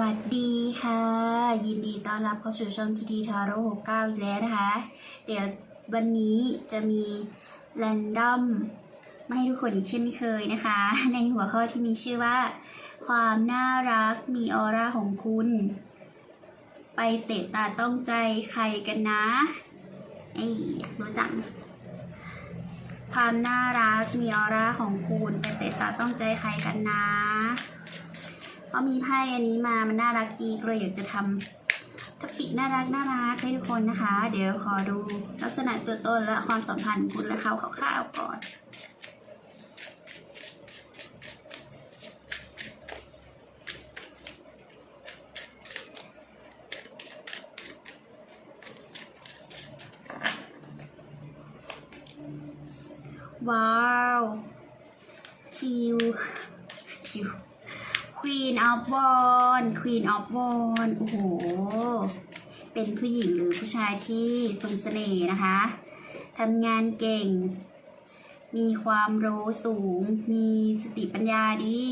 วัสดีค่ะ ยินดีต้อนรับเข้าสู่ช่องทีทีทาโร่หกเก้าอีกแล้วนะคะ เดี๋ยววันนี้จะมีแรนดอมมาให้ทุกคนอีกเช่นเคยนะคะ ในหัวข้อที่มีชื่อว่า ความน่ารักมีออร่าของคุณ ไปเตะตาต้องใจใครกันนะไอ้อยากรู้จัง ความน่ารักมีออร่าของคุณ ไปเตะตาต้องใจใครกันนะ พอมีไพ่อันนี้มามันน่ารักดีก็เลยอยากจะทำทับปิกน่ารักน่ารักให้ทุกคนนะคะ เดี๋ยวขอดูลักษณะตัวตนและความสัมพันธ์คุณและเขาคร่าวๆก่อนว้าว คิว คิว Queen of w a n d Queen of w a n d โอ้โห เป็นผู้หญิงหรือผู้ชายที่ทรงเสน่ห์นะคะทำงานเก่ง มีความรู้สูง มีสติปัญญาดี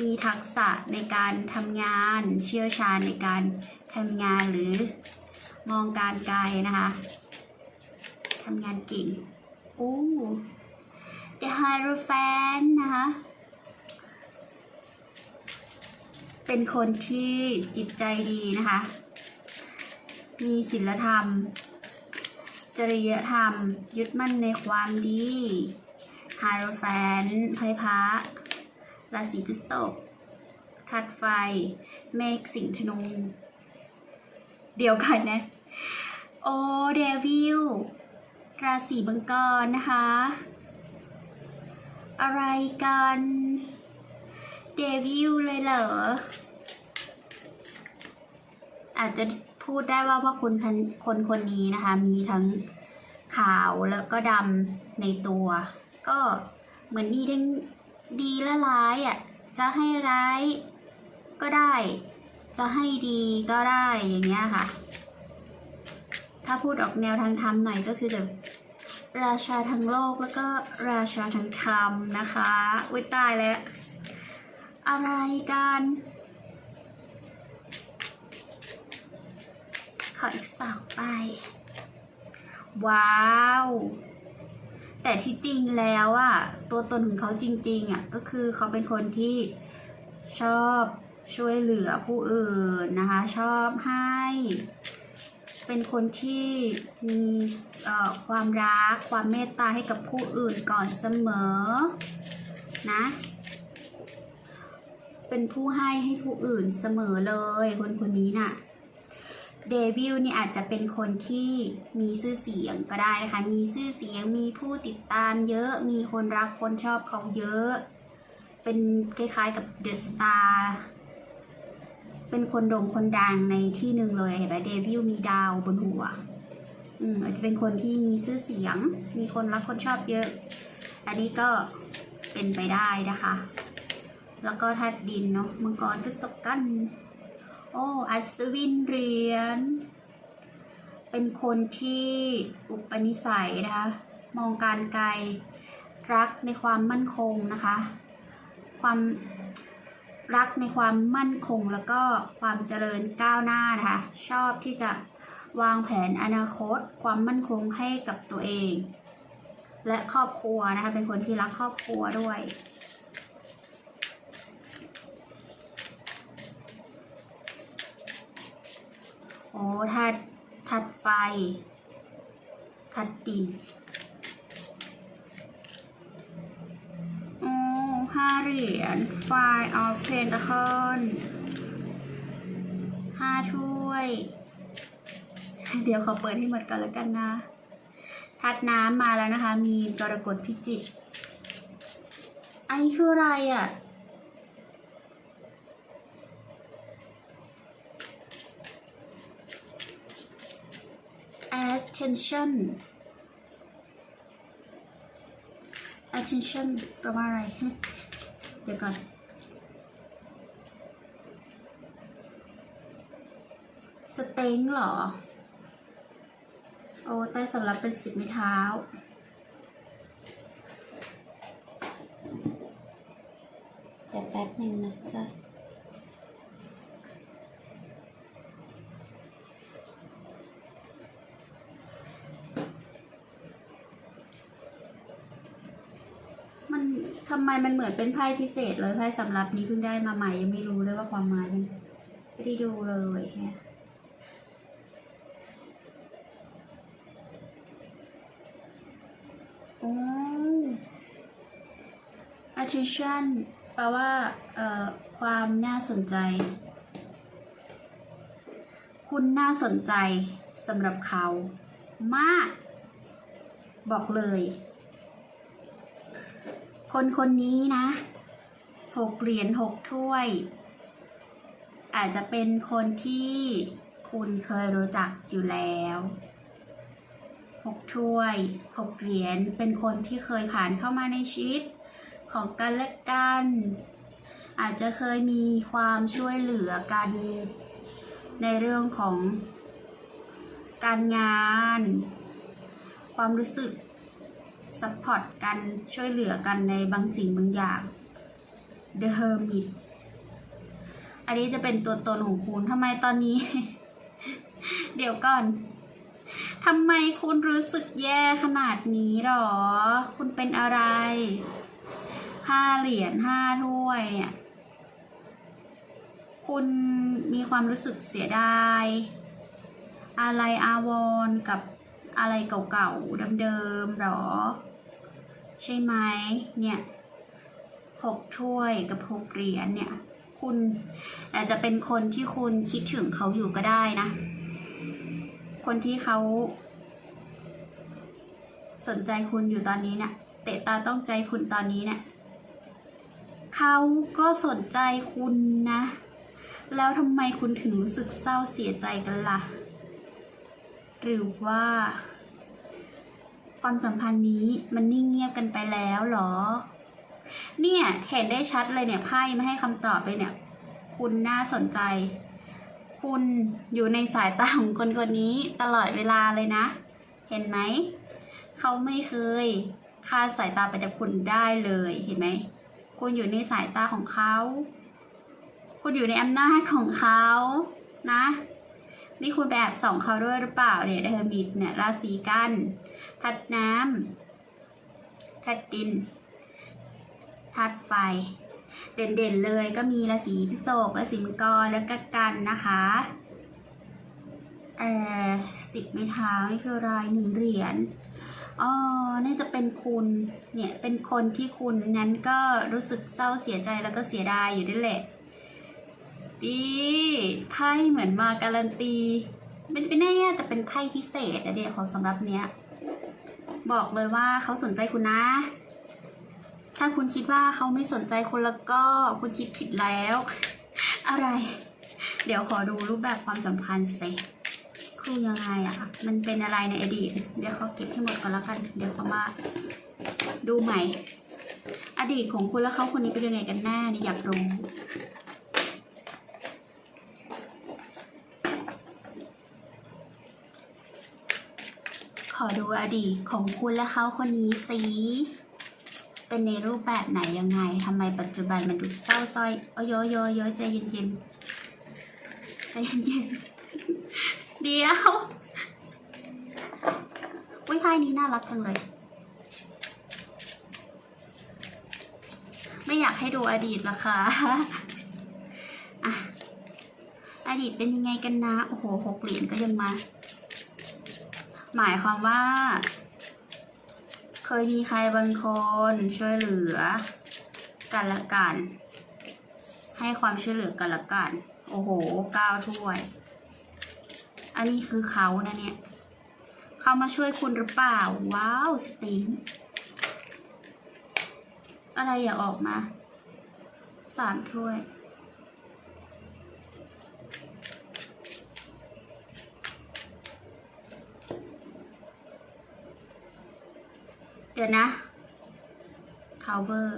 มีทักษะในการทำงาน เชี่ยวชาญในการทำงานหรือมองการไกลนะคะทำงานเก่งอู้ The Hierophant นะคะ เป็นคนที่จิตใจดีนะคะ มีศีลธรรม จริยธรรม ยึดมั่นในความดี Hierophant ไพพระราศีพฤษภทัดไฟ เมฆสิงห์ธนู เดียวกันนะ โอเดวิล ราศีมังกรนะคะ อะไรกัน เดวิลเลยเหรอ อาจจะพูดได้ว่าเพราะคนคนคนคนนี้นะคะ มีทั้งขาวแล้วก็ดำในตัว ก็เหมือนมีทั้งดีและร้ายอะ จะให้ร้ายก็ได้ จะให้ดีก็ได้อย่างเงี้ยค่ะ ถ้าพูดออกแนวทางธรรมหน่อยก็คือแบบราชาทั้งโลกแล้วก็ราชาทั้งธรรมนะคะ อุ้ยตายแล้ว อะไรกัน ขออีกสองไปว้าว แต่ที่จริงแล้วอะตัวตนของเขาจริง ๆอะก็คือเขาเป็นคนที่ชอบช่วยเหลือผู้อื่นนะคะ ชอบให้ เป็นคนที่มีความรักความเมตตาให้กับผู้อื่นก่อนเสมอนะ เป็นผู้ให้ให้ผู้อื่นเสมอเลย คนคนนี้น่ะเดวิลเนี่ยอาจจะเป็นคนที่มีชื่อเสียงก็ได้นะคะ มีชื่อเสียงมีผู้ติดตามเยอะ มีคนรักคนชอบเขาเยอะ เป็นคล้ายๆกับเดอะสตาร์เป็นคนโด่งคนดังในที่หนึ่งเลยเห็นไหมเดวิลมีดาวบนหัวอืมอาจจะเป็นคนที่มีชื่อเสียง มีคนรักคนชอบเยอะ อันนี้ก็เป็นไปได้นะคะ แล้วก็ธาตุดินเนาะมังกรทศกัณฐ์โอ้อัศวินเหรียญเป็นคนที่อุปนิสัยนะคะ มองการไกลรักในความมั่นคงนะคะ ความรักในความมั่นคงแล้วก็ความเจริญก้าวหน้านะคะ ชอบที่จะวางแผนอนาคต ความมั่นคงให้กับตัวเอง และครอบครัวนะคะ เป็นคนที่รักครอบครัวด้วย โอ้ถัดถัดไฟถัดดินโอ้ห้าเหรียญไฟออฟเพนตะคอนห้าถ้วย เดี๋ยวขอเปิดให้หมดก่อนแล้วกันนะทัดน้ำมาแล้วนะคะ มีกรกฎพิจิตรอันนี้คืออะไรอะ attention attention แปลว่าอะไร เดี๋ยวก่อน สเต็งเหรอ โอ้ใต้สำหรับเป็นสิบไม้เท้า แต่แป๊บหนึ่งนะจ๊ะ ทำไมมันเหมือนเป็นไพ่พิเศษเลยไพ่สำรับนี้เพิ่งได้มาใหม่ยังไม่รู้เลยว่าความหมายมันไม่ได้ดูเลยฮะโอ้ attention แปลว่าเอ่อความน่าสนใจ คุณน่าสนใจสำหรับเขา มาก บอกเลย คนคนนี้นะหกเหรียญหกถ้วย อาจจะเป็นคนที่คุณเคยรู้จักอยู่แล้วหกถ้วยหกเหรียญเป็นคนที่เคยผ่านเข้ามาในชีวิตของกันและกัน อาจจะเคยมีความช่วยเหลือกัน ในเรื่องของการงาน ความรู้สึก ซัพพอร์ตกันช่วยเหลือกันในบางสิ่งบางอย่าง The Hermit อันนี้จะเป็นตัวตนของคุณทำไมตอนนี้ เดี๋ยวก่อนทำไมคุณรู้สึกแย่ขนาดนี้หรอ คุณเป็นอะไรห้าเหรียญห้าถ้วยเนี่ย คุณมีความรู้สึกเสียดาย อะไรอาวรกับ อะไรเก่าๆเดิมๆหรอ ใช่ไหมเนี่ยหกถ้วยกับหกเหรียญเนี่ยคุณอาจจะเป็นคนที่คุณคิดถึงเขาอยู่ก็ได้นะ คนที่เขา สนใจคุณอยู่ตอนนี้เนี่ยเตะตาต้องใจคุณตอนนี้เนี่ยเขาก็สนใจคุณนะ แล้วทำไมคุณถึงรู้สึกเศร้าเสียใจกันล่ะ หรือว่า ความสัมพันธ์นี้มันนิ่งเงียบกันไปแล้วเหรอ เนี่ยเห็นได้ชัดเลยเนี่ยไพ่ไม่ให้คำตอบเลยเนี่ย คุณน่าสนใจ คุณอยู่ในสายตาของคนคนนี้ตลอดเวลาเลยนะ เห็นไหม เขาไม่เคยคาดสายตาไปจากคุณได้เลยเห็นไหม คุณอยู่ในสายตาของเขา คุณอยู่ในอำนาจของเขานะ นี่คุณไปแอบส่องเขาด้วยหรือเปล่าเนี่ยเดอร์มิดเนี่ยราศีกันทัดน้ำทัดดินทัดไฟ เด่นๆเลยก็มีราศีพิษกราศีมังกรแล้วก็กันนะคะเอ่อสิบไม้เท้านี่คือรายหนึ่งเหรียญอ๋อน่าจะเป็นคุณเนี่ยเป็นคนที่คุณนั้นก็รู้สึกเศร้าเสียใจแล้วก็เสียดายอยู่ด้วยแหละ ดีไพ่เหมือนมาการันตีเป็นไปได้น่จะเป็นไพ่พิเศษอะเดียวของสำหรับเนี้ย บอกเลยว่าเขาสนใจคุณนะ ถ้าคุณคิดว่าเขาไม่สนใจคุณแล้วก็คุณคิดผิดแล้ว อะไร เดี๋ยวขอดูรูปแบบความสัมพันธ์สิคือยังไงอะมันเป็นอะไรในอดีต เดี๋ยวเขาเก็บให้หมดก่อนแล้วกัน เดี๋ยวเขามาดูใหม่ อดีตของคุณและเขาคนนี้เป็นยังไงกันแน่เนี่ยอยากรู้ อดูอดีตของคุณและเขาคนนี้สิเป็นในรูปแบบไหนยังไงทำไมปัจจุบันมันดูเศร้าซ้อยโอ้ยโยโยโยใจเย็นๆใจเย็นๆเดี๋ยววิไพ่นี้น่ารักจังเลย ไม่อยากให้ดูอดีตหรอคะอะอดีตเป็นยังไงกันนะ โอ้โหหกเหรียญก็ยังมา หมายความว่า เคยมีใครบางคนช่วยเหลือ กันละกัน ให้ความช่วยเหลือกันละกัน โอ้โหเก้าถ้วย อันนี้คือเขานะเนี่ย เขามาช่วยคุณหรือเปล่า ว้าว สติงอะไรอยากออกมาสามถ้วย ดี๋ยวนะ cover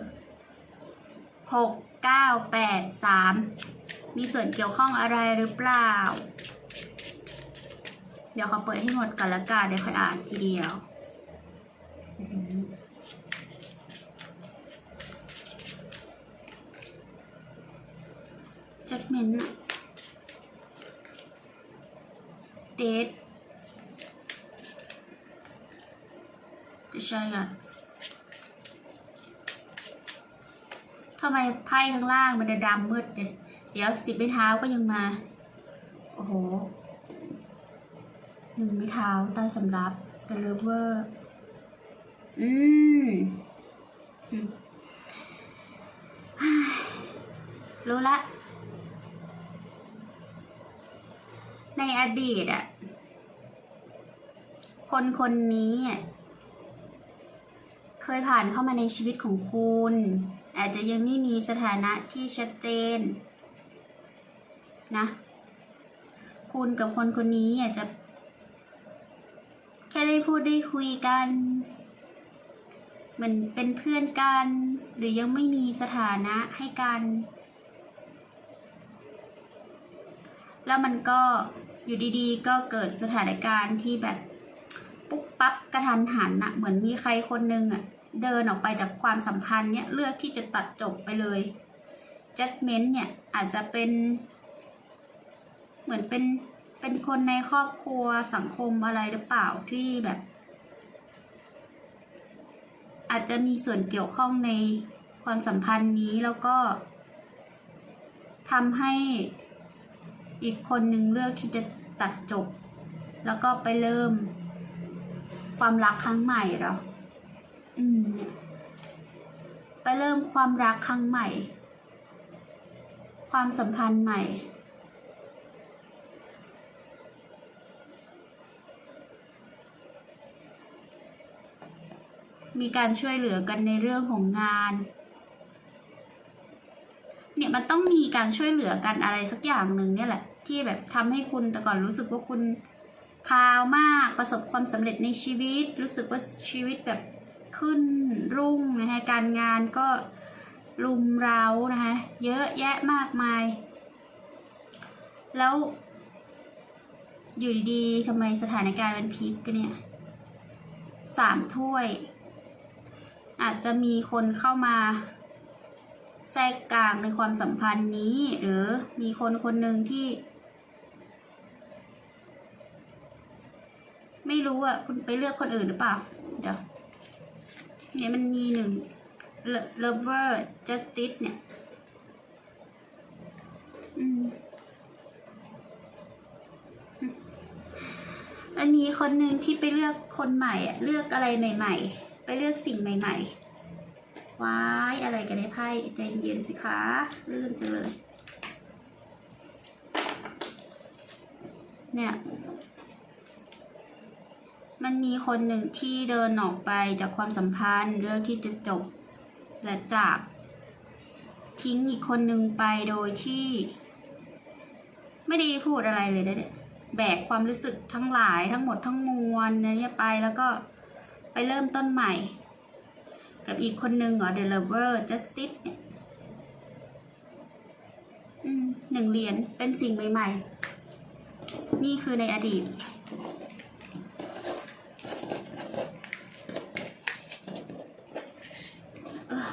หกเก้าแปดสามมีส่วนเกี่ยวข้องอะไรหรือเปล่า เดี๋ยวเขาเปิดให้หมดก่อนละกันเดี๋ยวค่อยอ่านทีเดียวอื้อหือ judgment อะ date จ ใช่ก่อนทำไมไพ่ข้างล่างมันดำมืดเนี่ยเดี๋ยวสิบไม้เท้าก็ยังมา โอ้โหหนึ่งไม้เท้าใต้สำรับ The Lover อืมอืมฮ่ารู้ละ ในอดีตอะคนคนนี้อะ เคยผ่านเข้ามาในชีวิตของคุณ อาจจะยังไม่มีสถานะที่ชัดเจนนะคุณกับคนคนนี้อาจจะ แค่ได้พูดได้คุยกันเหมือนเป็นเพื่อนกัน หรือยังไม่มีสถานะให้กัน แล้วมันก็อยู่ดีๆ ก็เกิดสถานการณ์ที่แบบปุ๊บปั๊บกระทันหันอะเหมือนมีใครคนนึงอะ เดินออกไปจากความสัมพันธ์เนี่ยเลือกที่จะตัดจบไปเลย judgment เนี่ยอาจจะเป็น เหมือนเป็นเป็นคนในครอบครัวสังคมอะไรหรือเปล่าที่แบบ อาจจะมีส่วนเกี่ยวข้องในความสัมพันธ์นี้แล้วก็ทำให้อีกคนหนึ่งเลือกที่จะตัดจบ แล้วก็ไปเริ่มความรักครั้งใหม่เหรอ อืม ไปเริ่มความรักครั้งใหม่ ความสัมพันธ์ใหม่ มีการช่วยเหลือกันในเรื่องของงาน เนี่ยมันต้องมีการช่วยเหลือกันอะไรสักอย่างหนึ่งเนี่ยแหละ ที่แบบทำให้คุณแต่ก่อนรู้สึกว่าคุณพาวมากประสบความสำเร็จในชีวิต รู้สึกว่าชีวิตแบบ ขึ้นรุ่งนะคะการงานก็รุมเร้านะคะเยอะแยะมากมาย แล้วอยู่ดีๆทำไมสถานการณ์มันพลิกกันเนี่ยสามถ้วย อาจจะมีคนเข้ามาแทรกกลางในความสัมพันธ์นี้ หรือมีคนคนหนึ่งที่ ไม่รู้อะ คุณไปเลือกคนอื่นหรือเปล่าเดี๋ยว เนี่ยมันมีหนึ่ง lover justice เนี่ยอืมมันมีคนหนึ่งที่ไปเลือกคนใหม่อะเลือกอะไรใหม่ ๆ ไปเลือกสิ่งใหม่ ๆ ว้ายอะไรกันในไพ่ใจเย็นสิคะลื่นจังเลย เนี่ย มันมีคนหนึ่งที่เดินออกไปจากความสัมพันธ์เรื่องที่จะจบและจากทิ้งอีกคนหนึ่งไปโดยที่ ไม่ได้พูดอะไรเลยนะเนี่ยแบกความรู้สึกทั้งหลายทั้งหมดทั้งมวลเนี่ยไปแล้วก็ไปเริ่มต้นใหม่ กับอีกคนหนึ่งเหรอ The Lover Justice เนี่ยอืมหนึ่งเหรียญเป็นสิ่งใหม่ ๆ นี่คือในอดีต เอ่อ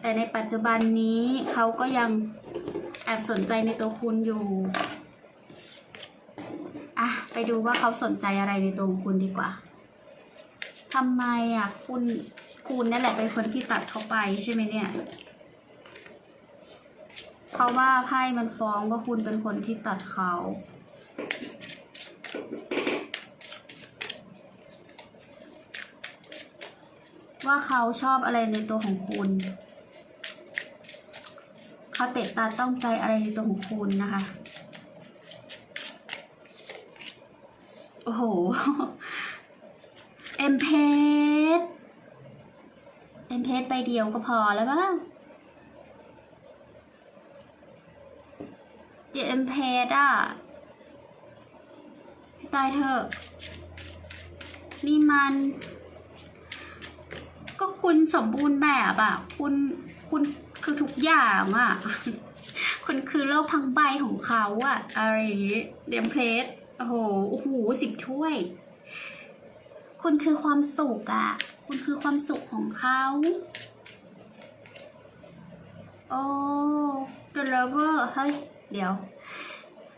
แต่ในปัจจุบันนี้เขาก็ยังแอบสนใจในตัวคุณอยู่อะไปดูว่าเขาสนใจอะไรในตัวคุณดีกว่าทำไมอะคุณคุณนั่นแหละเป็นคนที่ตัดเขาไปใช่ไหมเนี่ย เพราะว่าไพ่มันฟ้องว่าคุณเป็นคนที่ตัดเขาว่าเขาชอบอะไรในตัวของคุณ เขาเตะตาต้องใจอะไรในตัวของคุณนะคะ โอ้โห เอ็มเพสเอ็มเพสใบเดียวก็พอแล้วมั้งเดี๋ยวเอ็มเพสอะตายเถอะนี่มัน ก็คุณสมบูรณ์แบบอะ คุณคุณ คือทุกอย่างอะคุณคือโลกทั้งใบของเขาอะ อะไรอย่างงี้เดมเพลสโอ้โหโอ้โหสิบถ้วย คุณคือความสุขอะ คุณคือความสุขของเขาโอ้ The Lover เฮ้ย เดี๋ยว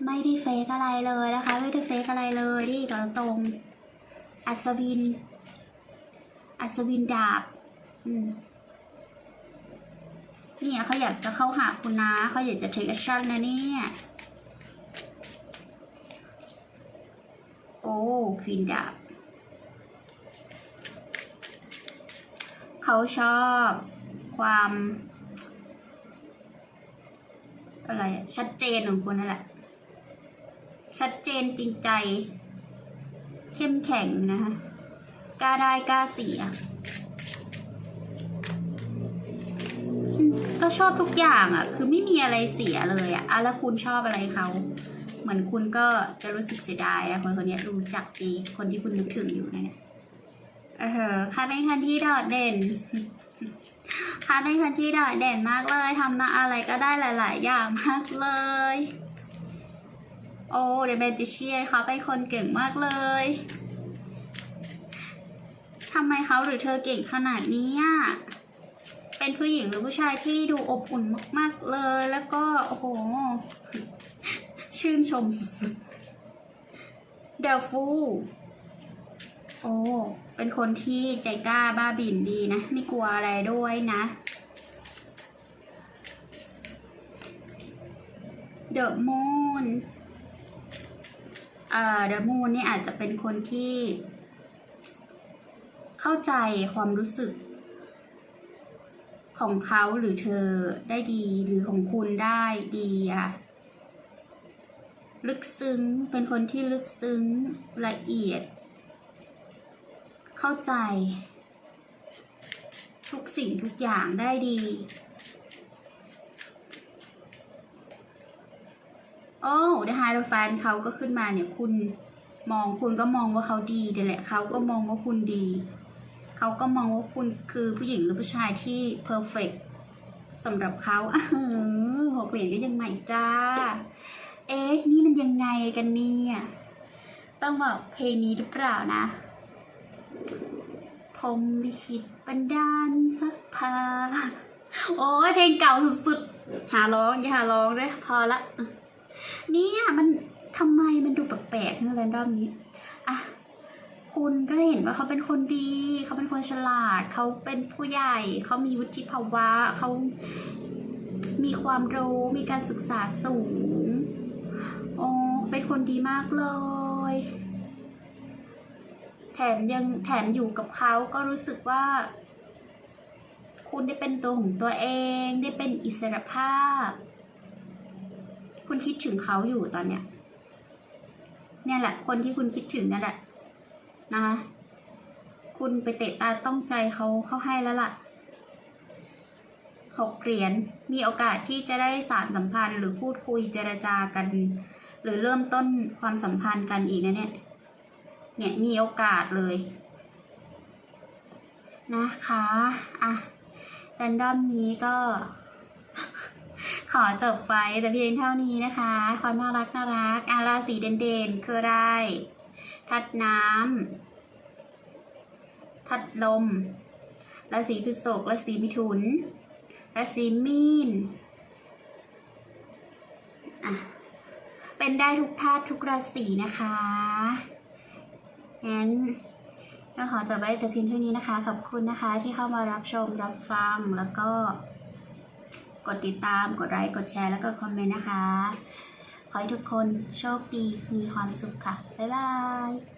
ไม่ได้เฟกอะไรเลยนะคะ ไม่ได้เฟกอะไรเลยนี่ตรงตรง อัศวิน อัศวินดาบ อืม เนี่ยเขาอยากจะเข้าหาคุณนะเขาอยากจะ take action นะเนี่ย โอ้ควีนดาบเขาชอบความ อะไรชัดเจนของคุณนั่นแหละ ชัดเจนจริงใจ เข้มแข็งนะคะกล้าได้กล้าเสียอืม ก็ชอบทุกอย่างอะ่ะ คือไม่มีอะไรเสียเลยอะ่ะอะแล้วคุณชอบอะไรเขา เหมือนคุณก็จะรู้สึกเสียดายนะคนคนนี้รู้จักดีคนที่คุณนึกถึงอยู่นะเนี่ยเออค่ะเป็นคนที่โดดเด่นค่ะเป็นคนที่โดดเด่นมากเลยทำนะอะไรก็ได้หลาย ๆ อย่างมากเลย โอ้เดเบจิเชียเขาเป็นคนเก่งมากเลยทำไมเขาหรือเธอเก่งขนาดนี้อะ เป็นผู้หญิงหรือผู้ชายที่ดูอบอุ่นมาก ๆ เลย แล้วก็ โอ้โห ชื่นชมสุดๆเดลฟูโอ้เป็นคนที่ใจกล้าบ้าบินดีนะ ไม่กลัวอะไรด้วยนะเดอะมูนเอ่อเดอะมูนนี่อาจจะเป็นคนที่ เข้าใจความรู้สึก ของเขาหรือเธอได้ดีหรือของคุณได้ดีอะลึกซึ้งเป็นคนที่ลึกซึ้งละเอียด เข้าใจ ทุกสิ่งทุกอย่างได้ดีโอ้เดฮาร์ฟานเขาก็ขึ้นมาเนี่ยคุณมองคุณก็มองว่าเขาดีเดี๋ยวแหละเขาก็มองว่าคุณดี เขาก็มองว่าคุณคือผู้หญิงหรือผู้ชายที่เพอร์เฟกสำหรับเขาอ้าวหัวเปลี่ยนก็ยังใหม่จ้า เอ๊ะ นี่มันยังไงกันเนี่ย ต้องบอกเพลงนี้หรือเปล่านะ ผมลิขิตบันดาลสักพาโอ้เพลงเก่าสุดๆ หาร้อง อย่าหาร้องเลยพอละ เนี่ยมันทำไมมันดูแปลกๆทั้งแรนดอมนี้ อะ คุณก็เห็นว่าเขาเป็นคนดี เขาเป็นคนฉลาด เขาเป็นผู้ใหญ่ เขามีวุฒิภาวะ เขามีความรู้มีการศึกษาสูงโอ้เป็นคนดีมากเลย แถมยังแถมอยู่กับเขาก็รู้สึกว่า คุณได้เป็นตัวของตัวเองได้เป็นอิสรภาพ คุณคิดถึงเขาอยู่ตอนเนี้ยเนี่ยแหละ คนที่คุณคิดถึงนั่นแหละ นะคะ คุณไปเตะตาต้องใจเขาเขาให้แล้วล่ะหกเหรียญมีโอกาสที่จะได้สารสัมพันธ์ หรือพูดคุยเจรจากัน หรือเริ่มต้นความสัมพันธ์กันอีกนะเนี่ย เนี่ยมีโอกาสเลย นะคะอะแรนดอมนี้ก็ขอจบไปแต่เพียงเท่านี้นะคะ ความน่ารักน่ารักอาราสีเด่นๆ คืออะไร ทัดน้ำทัดลมราศีพฤษภราศีมิถุนราศีมีนอะเป็นได้ทุกธาตุทุกราศีนะคะงั้นก็ขอจบไว้แต่เพียงเท่านี้นะคะ ขอบคุณนะคะที่เข้ามารับชมรับฟังแล้วก็กดติดตาม กดไลค์ กดแชร์ แล้วก็คอมเมนต์นะคะ ขอให้ทุกคนโชคดีมีความสุขค่ะ บ๊ายบาย